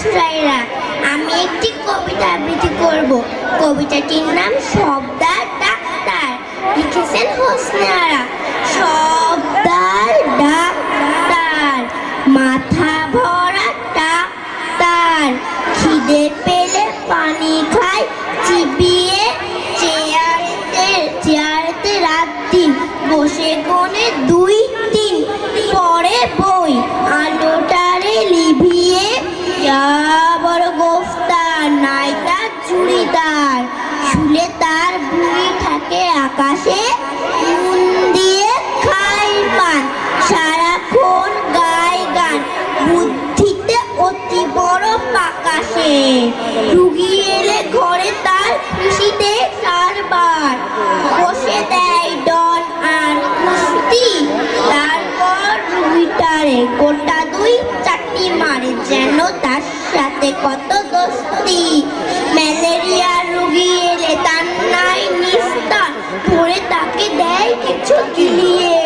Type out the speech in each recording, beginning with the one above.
ছাত্রছাত্রীরা আমি একটি কবিতা আবৃত্তি করব। কবিতাটির নাম শব্দার ডাক্তার। লিখেছেন হোসনারা আরা। সব হবে। রুগী এলে ঘরে তার খুশিতে সারবার বসে দেয় ডন আর কুস্তি। তারপর রুগীটারে গোটা দুই চারটি মারে যেন তার সাথে কত দোস্তি। ম্যালেরিয়ার রুগী এলে তার নাই নিস্তার ধরে তাকে দেয় কিছু গিলিয়ে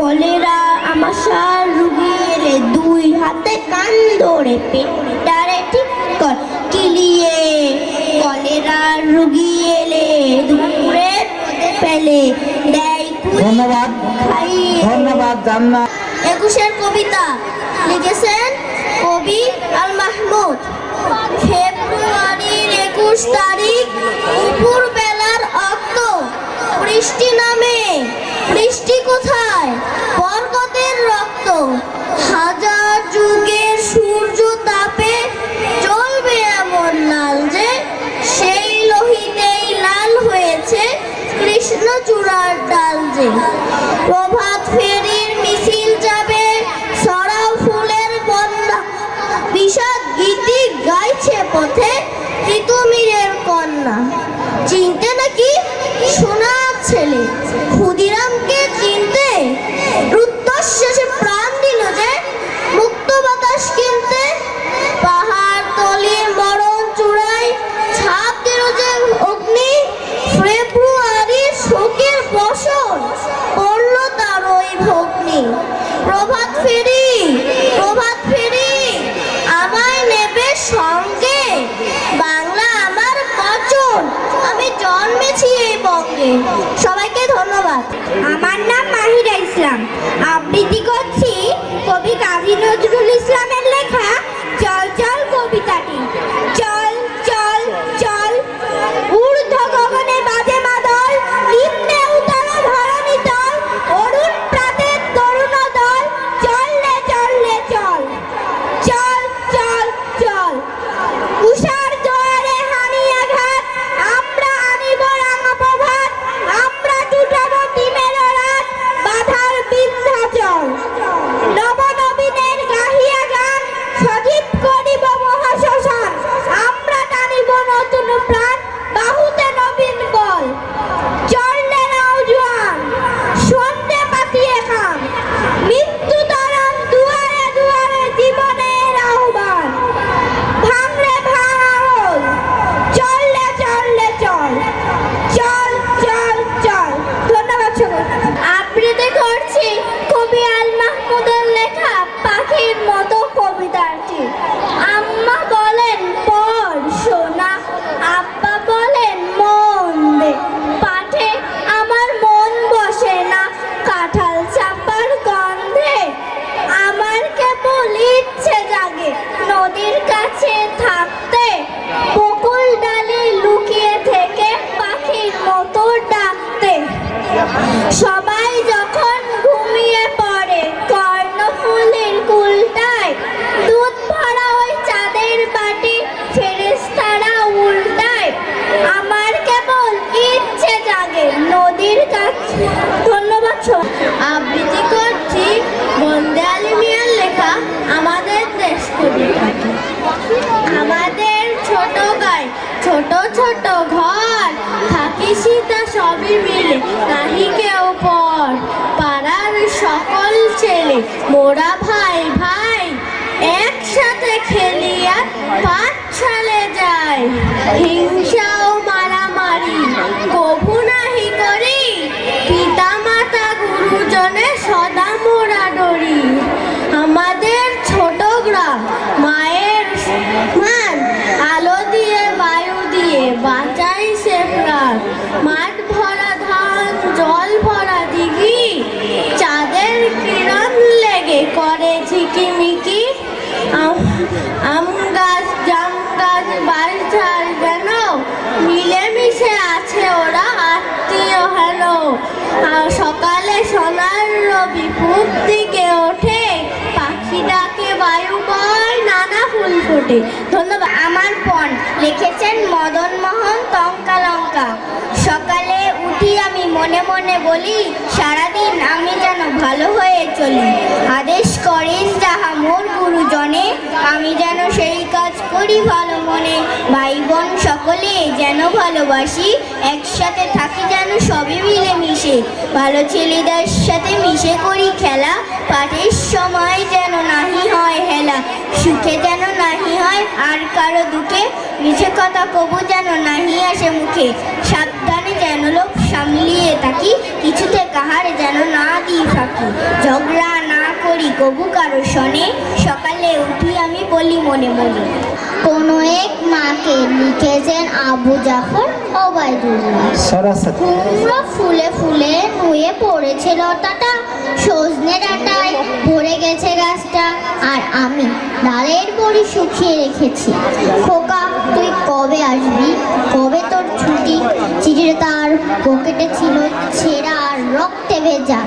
কলেরা আমাশার রুগী এলে দুই হাতে কান ধরে পেটারে ঠিক নিয়ে কলেরার রুগী এলে দুপুরের মধ্যে ফেলে দেয় ধন্যবাদ ধন্যবাদ জান্না একুশের কবিতা লিখেছেন কবি আল মাহমুদ ফেব্রুয়ারির একুশ তারিখ দুপুর বেলার অক্ত। বৃষ্টি নামে বৃষ্টি কোথায়? বরকতের রক্ত। সবাইকে ধন্যবাদ। ছোট ঘর, থাকি সীতা সবই মিলে, নাহি কেউ পর। পাড়ার সকল ছেলে, মোরা ভাই ভাই, একসাথে খেলিয়া পাঁচ পাঠশালে যায় হিংসা ও মারামারি, কভু নাহি করি পিতা মাতা গুরুজনে সদা মোরা ডরি। আমাদের ছোট গ্রাম, মায়ের মান, আলো দিয়ে বায়ু দিয়ে বাঁচাই সে প্রাণ। মাঠ ভরা ধান, জল ভরা দিঘি, চাঁদের কিরণ লেগে করে ঝিকিমিকি। আম- গাছ, জাম গাছ বাড়িঝাড় যেন মিলেমিশে আছে ওরা আত্মীয় হেন। সকালে সোনার রবি পূব দিকে ওঠে পাখি ডাকে বায়ু ফোটে ধন্যবাদ। আমার পণ। লিখেছেন মদন মোহন টঙ্কালঙ্কা সকালে উঠি আমি মনে মনে বলি, সারাদিন আমি যেন ভালো হয়ে চলি। আদেশ করেন যাহা মোর গুরুজনে, আমি যেন সেই কাজ করি ভালো মনে। ভাই বোন সকলে যেন ভালোবাসি, একসাথে থাকি যেন সবে মিলে মিশে ভালো ছেলেদের সাথে মিশে করি খেলা পাঠের সময় যেন নাহি হয় হেলা। সুখে যেন নাহি হয় আর কারও দুঃখে, মিছে কথা কবু যেন নাহি আসে মুখে। সাবধানে যেন লোক সামলিয়ে থাকি, কিছুতে কাহার যেন না দিই ফাঁকি। ঝগড়া না করি, কবু কারও শনে সকালে উঠি আমি বলি মনে মনে। কোনো এক মাকে লিখেছেন আবু জাফর ওবায়দুল্লাহ। কুমড়ো ফুলে ফুলে নুয়ে পড়েছে লতাটা সজনে ডাঁটায় ভরে গেছে গাছটা আর আমি ডালের বড়ি শুকিয়ে রেখেছি। খোকা তুই কবে আসবি? কবে তোর ছুটি? চিঠিটা তার পকেটে ছিল ছেঁড়া আর রক্তে ভেজা।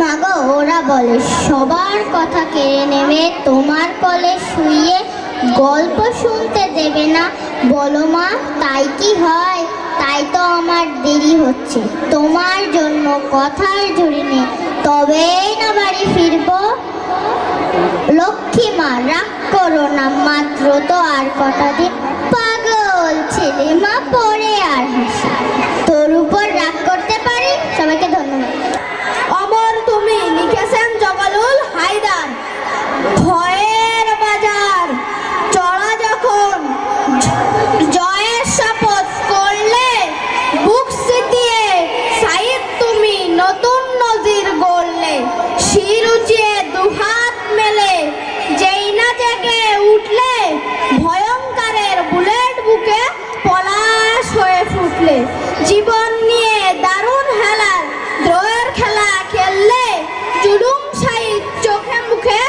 মাগো ওরা বলে সবার কথা কেড়ে নেবে তোমার কলে শুইয়ে গল্প শুনতে দেবে না। বলো মা, তাই কি হয়? তাই তো আমার দেরি হচ্ছে। তোমার জন্য কথার ঝুড়ি নেই। তবেই না বাড়ি ফিরবো। লক্ষ্মী মা, রাগ করো না। মাত্র তো আর কটা দিন। পাগল ছেলে মা, পরে আর হাসি। তোর উপর রাগ করতে পারি? সবাইকে ধন্যবাদ। অমর, তুমি লিখেছেন জগালুল, হায়দার। জীবন নিয়ে দারুণ হেলার দ্রয়ের খেলা খেললে জুলুম সাইদ চোখে মুখে,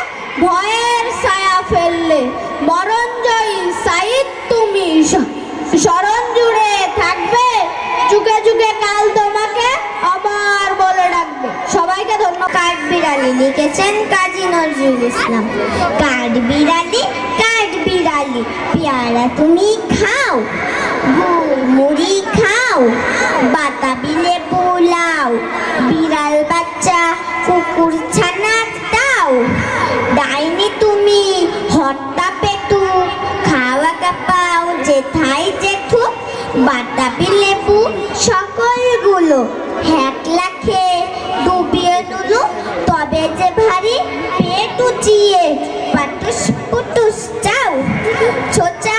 ভয়ের ছায়া ফেললে। মরণজয়ী সাইদ তুমি স্মরণ জুড়ে থাকবে। যুগে যুগে কাল তোমাকে আমার বলে ডাকবে। সবাইকে ধন্যবাদ। কাঠ বিড়ালি লিখেছেন কাজী নজরুল ইসলাম। কাঠ বিড়ালি কাঠ বিড়ালি, পেয়ারা তুমি খাও। মুড়ি বাতাবি লেবু লাও। বিড়াল বাচ্চা কুকুর ছানা দাও। ডাইনি তুমি হট্টা পেটু। খাওয়া কাপাও জেঠাই জেঠু। বাতাবি লেবু সকলগুলো হ্যাক লাখে ডুবিয়ে নুলু। তবে যে ভারী পেট উচিয়ে পাটুস পুটুস চাও। ছোচা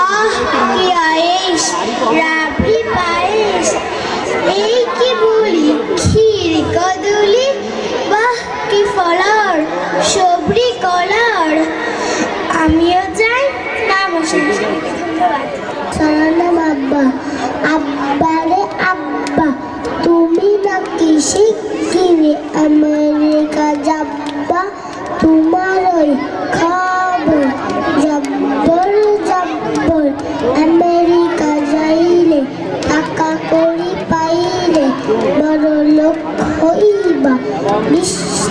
আহ কি আয়েস রাবড়ি পায়েস এই কি বলি ক্ষীর কদলি বাহ কি ফলার সবরি কলার আমিও যাই না বসে সালাম আব্বা আব্বা রে আব্বা তুমি নাকি শিগগিরি আমেরিকা যাব্বা তোমার ওই খবর জব্বর Thank you.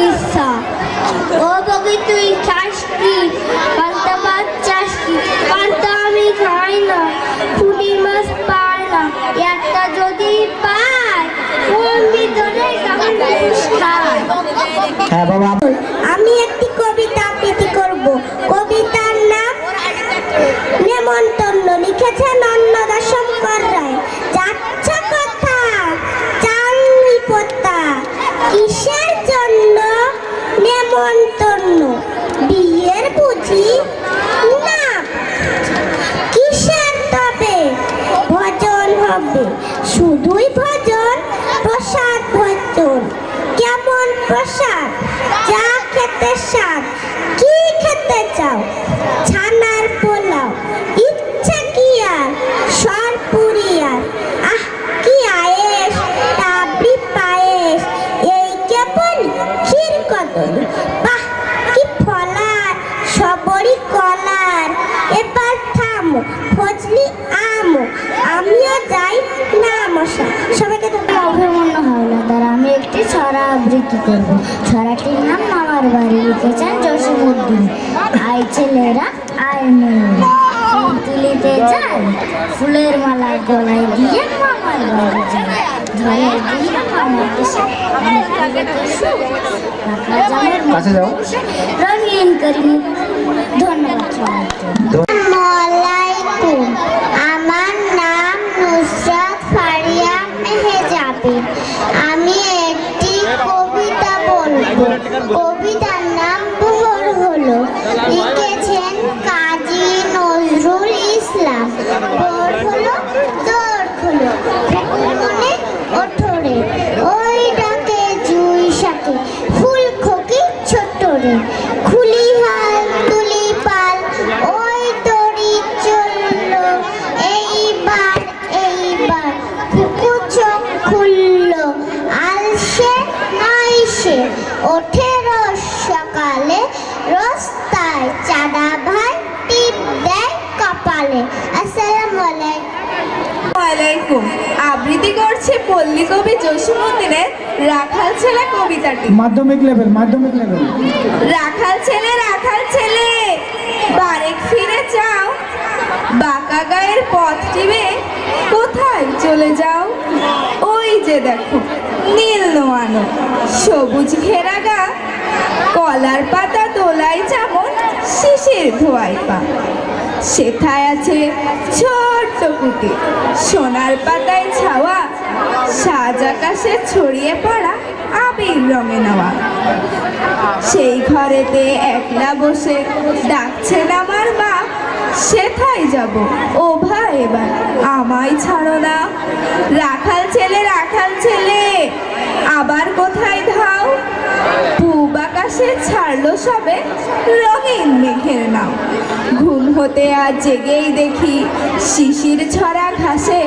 বগিচা ও বগি তুই আমি না মাছ একটা যদি আমি একটি কবিতা আবৃত্তি করব। কবিতার নাম নেমন্তন্ন। লিখেছেন অন্নদা শঙ্কর রায় যাচ্ছে কথা চাংরি পোতা কিসের জন্য নেমন্তন্ন বিয়ের বুঝি না কিসের তবে ভজন হবে শুধুই ভজন প্রসাদ ভজন কেমন প্রসাদ যা খেতে স্বাদ। কি খেতে চাও? ছানার পোলাও। ইচ্ছা কি আর? সরপুরি আর। আবৃত্তি করব? ছড়াটির নাম মামার বাড়ি লিখেছেন জসিমুদ্দিন আই ছেলেরা আয় মেয়েরা তুলিতে যায় ফুলের মালা গলায় দিয়ে মামার বাড়ি যায় ঝড়ের দিনে মামার দেশে। রঙিন করি ধন্যবাদ আমার নাম নুসরাত ফারিয়া মেহেজাবি আমি একটি কবিতা বলব আলাইকুম আবৃত্তি করছে পল্লী কবি জসীমুদ্দিনের রাখাল ছেলে কবিতাটি। মাধ্যমিক লেভেল মাধ্যমিক লেভেল রাখাল ছেলে রাখাল ছেলে বারেক ফিরে যাও বাঁকা গায়ের পথটি বেয়ে কোথায় চলে যাও? ওই যে দেখো নীল নোয়ানো সবুজ ঘেরা গা কলার পাতা দোলাই যেমন শিশির ধোয়াই পা। সেথায় আছে ছোট্ট কুটি। সোনার পাতায় ছাওয়া, সাজ আকাশে ছড়িয়ে পড়া আবির রঙে নেওয়া। সেই ঘরেতে একলা বসে ডাকছেন আমার মা, সেথায় যাব? ও ভাই এবার আমায় ছাড়ো না। রাখাল ছেলে রাখাল ছেলে, আবার কোথায় ধাও? আকাশ ছাড়লো সবে রঙিন মেঘের নাও ঘুম হতে আর জেগেই দেখি শিশির ছড়া ঘাসে।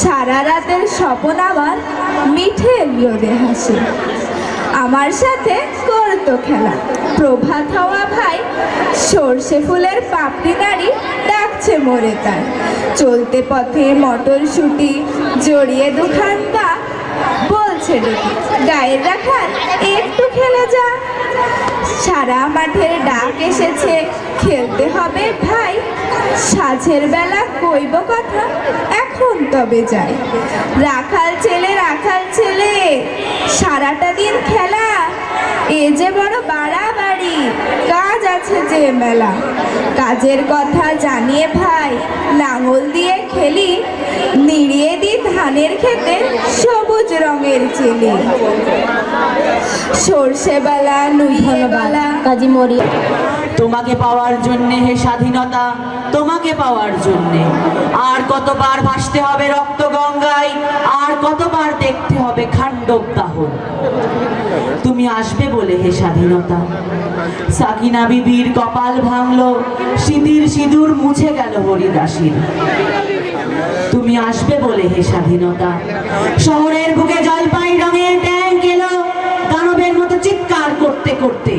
সারা রাতের স্বপন আমার মিঠে রোদে হাসে। আমার সাথে করতো খেলা। প্রভাত হওয়া ভাই সর্ষে ফুলের পাপড়ি নাড়ি ডাকছে মোরে তার। চলতে পথে মটর শুটি জড়িয়ে দুখান পা দেখি গায়ের রাখাল একটু খেলে যা। সারা মাঠের ডাক এসেছে, খেলতে হবে ভাই। সাঝের বেলা কইব কথা, এখন তবে যাই। রাখাল ছেলে রাখাল ছেলে, সারাটা দিন খেলা। এ যে বড় বাড়াবাড়ি কাজ আছে যে মেলা। কাজের কথা জানিয়ে ভাই লাঙল দিয়ে খেলি। নিড়িয়ে দি ধানের খেতে সবুজ রঙের চেলি। সর্ষে বেলা নুই বেলা। কাজী মরি তোমাকে পাওয়ার জন্যে হে স্বাধীনতা তোমাকে পাওয়ার জন্যে। আর কতবার ভাসতে হবে রক্ত গঙ্গায় আর কতবার দেখতে হবে খান্ডব দাহন তুমি আসবে বলে হে স্বাধীনতা। সাকিনা বিবির কপাল ভাঙলো সিঁদির সিঁদুর মুছে গেল হরিদাসীর। তুমি আসবে বলে হে স্বাধীনতা। শহরের বুকে জলপাই রঙের ট্যাঙ্ক এলো দানবের মতো চিৎকার করতে করতে।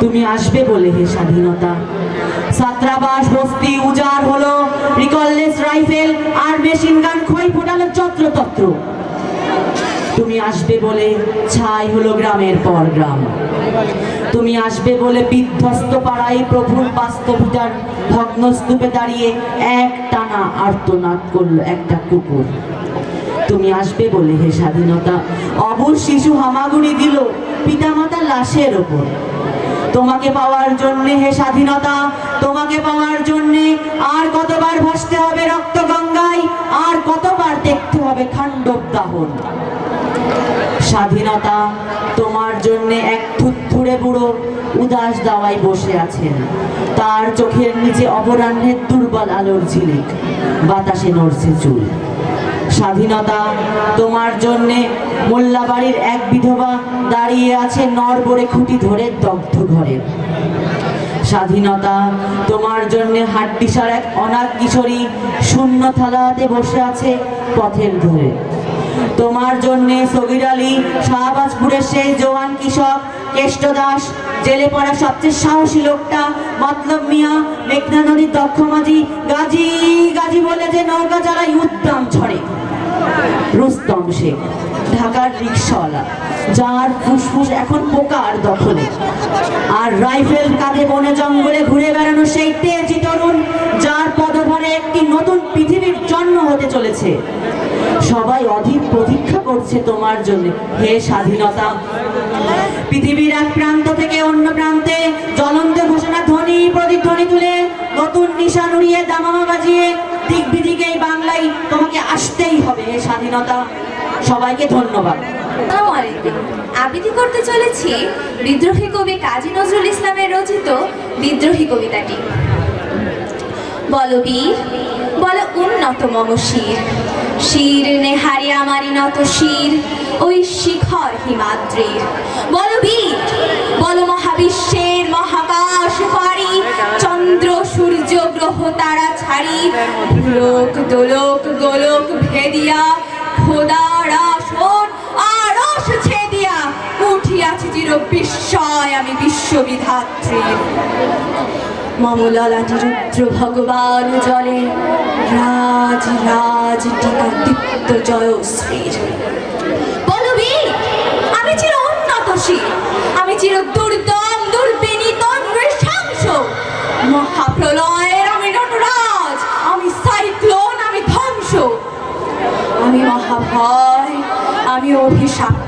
তুমি আসবে বলে হে স্বাধীনতা। ছাত্রাবাস বস্তি উজাড় হলো রিকললেস রাইফেল আর মেশিন গান খই ফোটালো যত্রতত্র তুমি আসবে বলে ছাই হলো গ্রামের পর গ্রাম। তুমি আসবে বলে বিধ্বস্ত পাড়ায় প্রভুর বাস্তবিতার ভগ্ন স্তূপে দাঁড়িয়ে এক টানা আর্তনাদ করল একটা কুকুর। তুমি আসবে বলে হে স্বাধীনতা, অবুর শিশু হামাগুড়ি দিল পিতামাতার লাশের ওপর। তোমাকে পাওয়ার জন্যে হে স্বাধীনতা, তোমাকে পাওয়ার জন্যে আর কতবার ভাসতে হবে রক্ত গঙ্গায়, আর কতবার দেখতে হবে খান্ডব দাহন। স্বাধীনতা তোমার জন্য এক থুত্থুড়ে বুড়ো উদাস দাওয়ায় বসে আছেন। তার চোখের নিচে অপরাহ্নের দুর্বল আলোর ঝিলিক, বাতাসে নড়ছে চুল। স্বাধীনতা তোমার জন্যে মোল্লাবাড়ির এক বিধবা দাঁড়িয়ে আছে নরবরে খুঁটি ধরে দগ্ধ ঘরে। স্বাধীনতা তোমার জন্য হাড্ডিসার এক অনাথ কিশোরী শূন্য থালাতে বসে আছে পথের ধরে। তোমার জন্য সগির আলী, শাহবাজপুরের সেই জওয়ান কৃষক, কেষ্ট দাস, জেলে পড়া সবচেয়ে সাহসী লোকটা, মতলব মিয়া, মেঘনা নদীর দক্ষ মাঝি, গাজী গাজী বলে যে নৌকা চালায় উদ্দাম ছড়ে। রুস্তম শেখ ঢাকার রিক্সাওয়ালা, যার ফুসফুস এখন পোকার দখলে। আর রাইফেল কাঁধে বনে জঙ্গলে ঘুরে বেড়ানো সেই তেজি তরুণ, যার পদভরে একটি নতুন পৃথিবীর জন্ম হতে চলেছে। সবাই অধিক প্রতীক্ষা করছে তোমার জন্য। হে স্বাধীনতা। পৃথিবীর এক প্রান্ত থেকে অন্য প্রান্তে জ্বলন্ত ঘোষণা ধ্বনি প্রতিধ্বনি তুলে নতুন নিশান উড়িয়ে দামামা বাজিয়ে দিক বিদিকে এই বাংলায় তোমাকে আসতেই হবে, হে স্বাধীনতা। সবাইকে ধন্যবাদ। আবৃত্তি করতে চলেছি? বিদ্রোহী কবি কাজী নজরুল ইসলামের রচিত বিদ্রোহী কবিতাটি। বলো বীর, বলো উন্নত মম শির নেহারি আমারি নত শির, ওই শিখর হিমাদ্রির। বলো বীর, বলো মহাবিশ্বের মহাকাশ পারি, চন্দ্র, সূর্য, গ্রহ, তারা ছাড়ি। লোক, দোলক, গোলক ভেদিয়া খোদার আসন আরশ ছেদিয়া। উঠিয়াছি চির বিস্ময় আমি বিশ্ববিধাত্রীর। মমলালাটি রুদ্র ভগবান জলে রাজ রাজ টিকা দীপ্ত জয়শ্রীর বলবি আমি চির উন্নতশীল, আমি চির দুর্দম দুর্বিনীতম নৃশংস। মহাপ্রলয়ের আমি নটরাজ, আমি সাইক্লোন, আমি ধ্বংস। আমি মহাভয়, আমি অভিশাপ।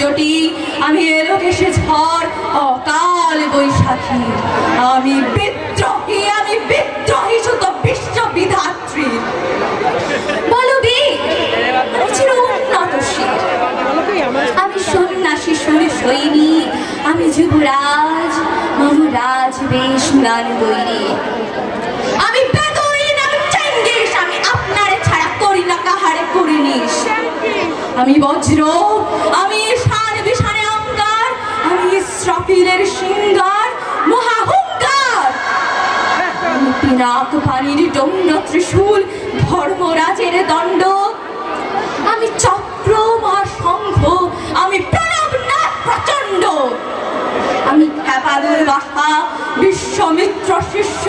জটিল আমি এলো ঘেসে ঝড় অকাল বৈশাখী। আমি বিদ্রোহী আমি বিদ্রোহী শুধু বিশ্ব বিধাত্রীর বলবি চির উন্নতশীল আমি সন্ন্যাসী, সুরে সৈনিক আমি যুবরাজ মহরাজ বেশ গান বৈরী। আমি আপনার ছাড়া করি না, কাহারে করিনিস। আমি বজ্র, আমি শান বিশানে অঙ্গার, আমি ইসরাফিলের সিঙ্গার মহাহুঙ্কার আমি পিনাক পানির দণ্ড ত্রিশূল, ধর্মরাজের দণ্ড। আমি চক্র মা শঙ্খ আমি প্রণব নাথ প্রচণ্ড। আমি খ্যাপাদুর বাসা বিশ্বমিত্র শিষ্য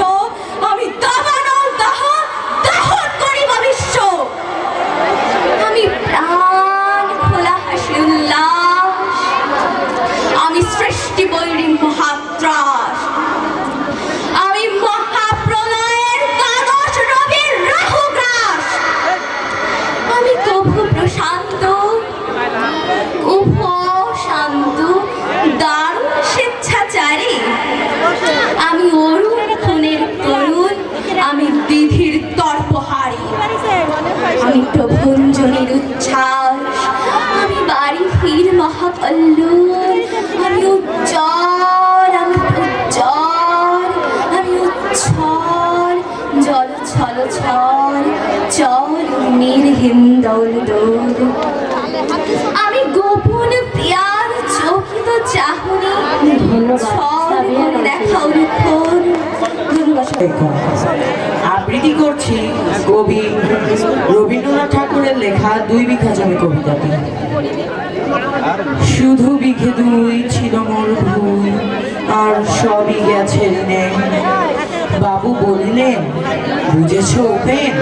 মহাকল্লুর আমি উজ্জ্বল আমি উজ্জ্বল আমি উচ্ছল। জল ছল নীল হিন্দল দৌড় আমি গোপন প্রিয়ার চোখিত চাহনি। ছল করে দেখা উল্ফোন আবৃত্তি করছি কবি রবীন্দ্রনাথ ঠাকুরের লেখা দুই বিঘা জমি কবিতাটি। শুধু বিঘে দুই ছিল মোর ভুল আর সবই গেছে বাবু বললেন, বুঝেছ উপেন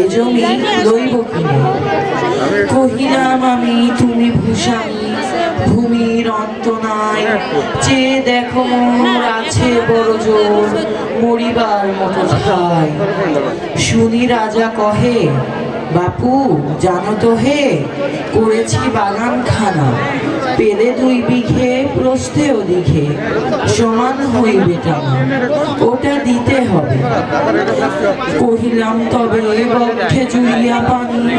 এ জমি লইব কিনে। কহিলাম, আমি তুমি ভূস্বামী ভূমির অন্ত নাই যে দেখো মোর আছে বড় জোর মরিবার মতো ঠাই শুনি রাজা কহে বাপু, জানো তো হে, করেছি বাগান খানা পেলে দুই বিঘে প্রস্থেও দিঘে সমান হইবে টানা। ওটা দিতে হবে। কহিলাম, তবে বক্ষে জুড়িয়া পানি,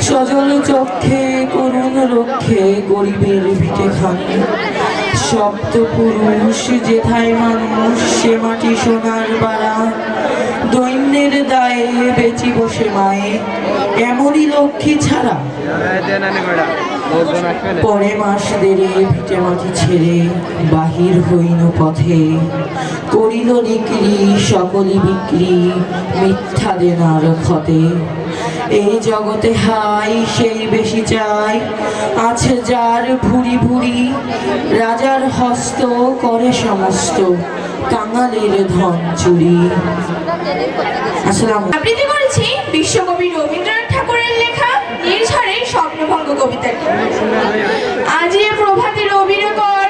সজল চক্ষে করুণ রক্ষে গরিবের ভিটে খানি। সপ্ত পুরুষ, যেথায় মানুষ, সে মাটি সোনার বাড়া দৈন্যের দায়ে বেচি বসে মায়ে। এমনই লক্ষ্মী ছাড়া। পরে মাস দেরে ভিটে মাটি ছেড়ে বাহির হইন পথে। করিল বিক্রি সকলি বিক্রি, মিথ্যা দেনার ক্ষতে। এই জগতে হাই, সেই বেশি চাই। আছে যার ভুরি ভুরি রাজার হস্ত করে সমস্ত। কাঙালের ধন চুরি। আবৃত্তি করেছি? বিশ্বকবি রবীন্দ্রনাথ ঠাকুরের লেখা নির্ঝরের স্বপ্নভঙ্গ কবিতাটি। আজ এ প্রভাতের কর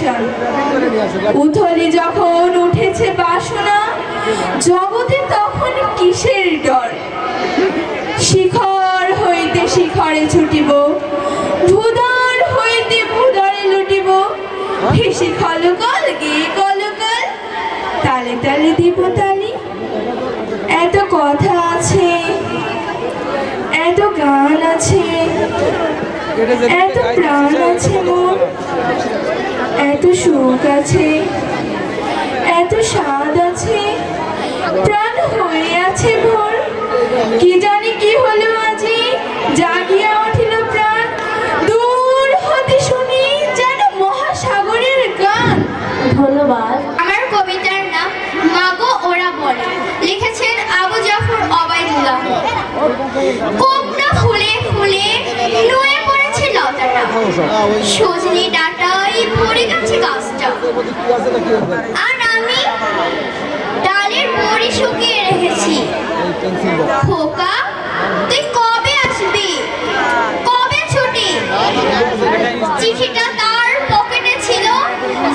কিসের পাষাণ যখন উঠেছে বাসনা জগতে তখন কিসের ডর? শিখর হইতে শিখরে ছুটিব ভূদর হইতে ভূদরে লুটিব। হেসে কলকল গিয়ে কলকল তালে তালে দিব তালি। এত কথা আছে এত গান আছে এত প্রাণ আছে মোর এত সুখ আছে, এত স্বাদ আছে, প্রাণ হয়ে আছে ভোর। কি জানি কি হলো আজি, জাগিয়া উঠিল প্রাণ। দূর হতে শুনি যেন মহাসাগরের গান। ধন্যবাদ। আমার কবিতার নাম মাগো ওরা বলে। লিখেছেন আবু জাফর অবাইদুল্লাহ কোবরা ফুলে ফুলে নুয়ে পড়েছে লতাটা। সজনি ডাটাই পড়ে গেছে গাছটা। আর আমি ডালের বড়ি শুকিয়ে রেখেছি। খোকা তুই কবে আসবি? কবে ছুটি? চিঠিটা তার পকেটে ছিল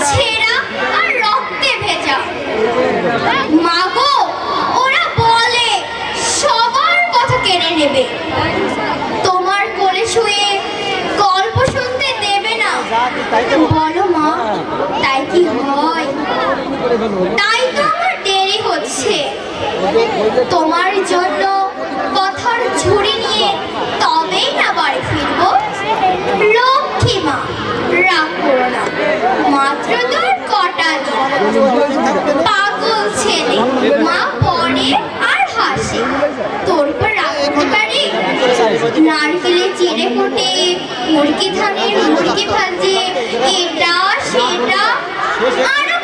ছেঁড়া আর রক্তে ভেজা। মাগো ওরা বলে সবার কথা কেড়ে নেবে। তোমার কোলে শুয়ে গল্প শুনতে দেবে না বলো মা তাই কি হয় তাই তো আমার দেরি হচ্ছে। তোমার জন্য কথার ঝুড়ি নিয়ে তবেই না বাড়ি ফিরবো। লক্ষ্মী মা, রাগ মাত্র তোর কটা পাগল ছেলে। মা পড়ে আর হাসে। তোর উপর রাখতে পারি? নারকেলে চিড়ে কুটে মুরগি ধানের মুরগি ভাজে, এটা সেটা, আরও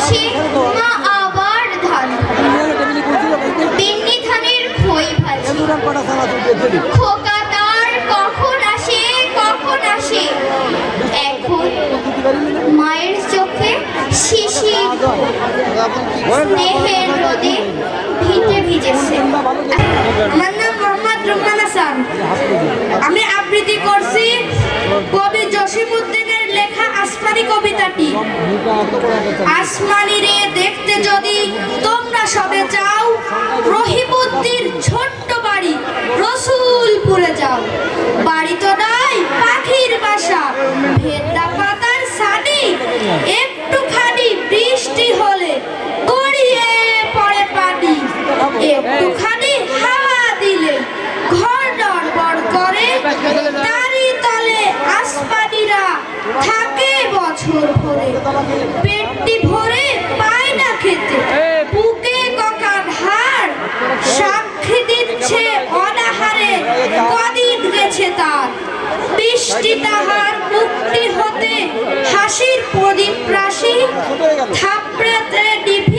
বসে মা আবার ধান তিন্নি ধানের খই ভাজি। খোকা তার কখন আসে কখন আসে? এখন মায়ের চোখে শিশি স্নেহের রোদে ভিজে ভিজেছে। আমার নাম মোহাম্মদ রুমান হাসান। আমি আবৃত্তি করছি জসিমুদ্দিনের লেখা আসমানি কবিতাটি। আসমানি রে দেখতে যদি তোমরা সবে যাও রহিমুদ্দির ছোট্ট বাড়ি রসুলপুরে যাও। বাড়ি তো নাই, পাখির বাসা। ভেদা পাতার সানি, একটুখানি বৃষ্টি হলে গড়িয়ে পড়ে পানি একটুখানি হাওয়া দিলে ঘর নড়বড় করে তারই তলে আসমানিরা থাকে বছর ভরে পেটটি ভরে পায় না খেতে বুকে ককার হাড় সাক্ষী দিচ্ছে অনাহারে কদিন গেছে তার তাহার মুক্তি হতে হাসির প্রদীপ রাশি থাপড়েতে নিভিয়ে